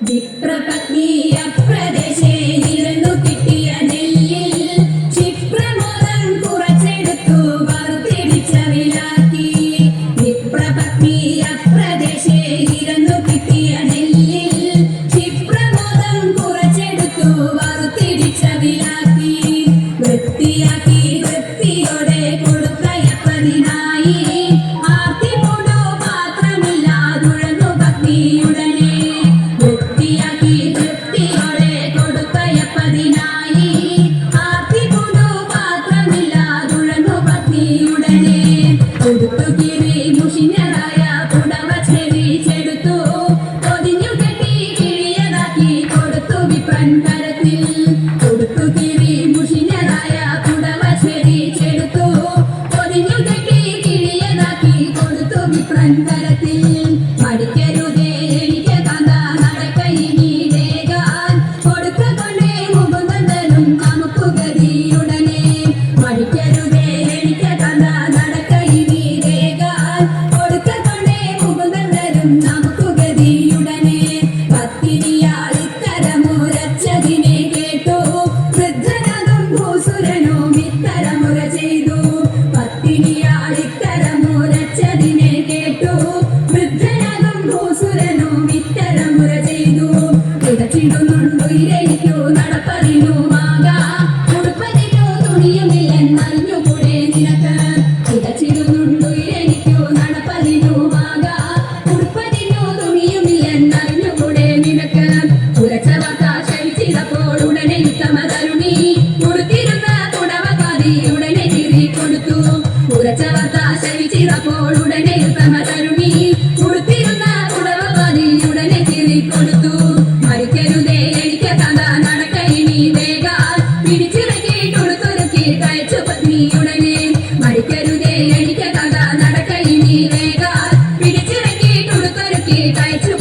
വിപ്രപത്നിയ പ്രദേശേ നെല്ലിൽ ക്ഷിപ്രമോദം കുറച്ചെടുത്തു വറുത്തിടിച്ച വിലാക്കി വിപ്രപത്നിയ പ്രദേശേ നെല്ലിൽ ക്ഷിപ്രമോദം കുറച്ചെടുത്തു വറുത്തിടിച്ച വിലാക്കി വൃത്തിയാക്കി കൊടുത്തു ചെടുത്തു. കൊടുത്തു കൊടുത്തു കിറി മുഷിഞ്ഞതായ പുടവ ചെവി ചെടുത്തു. പൊതിഞ്ഞു കൊടുത്തു വിപ്രൻ കരത്തിൽ. മടിക്കരുതേ പത്തിരിയാൾ ഇത്തരമുരച്ചതിനെ കേട്ടു. വൃദ്ധനതും ഭൂസുരനും ഇത്തരമുര ചെയ്തു. പത്തിരിയാൾ ഉടനെ ചിരി കൊടുത്തു. ഉറച്ചവർത്ത ശനിച്ചിറപ്പോൾ ഉടനെ ഉത്തമ തരുണി. കൊടുത്തിരുന്ന ഉടവതി ഉടനെ ചിരി കൊടുത്തു. മരിക്കരുതേ എനിക്ക് കഥ നടക്കയിനി വേഗ പിടിച്ചിറക്കി കൊടുത്തൊരുക്കി ഉടനെ. മരിക്കരുതേ എനിക്ക് കഥ നടക്കയിനി വേഗ പിടിച്ചിറക്കി കൊടുത്തൊരുക്കി കഴിച്ചു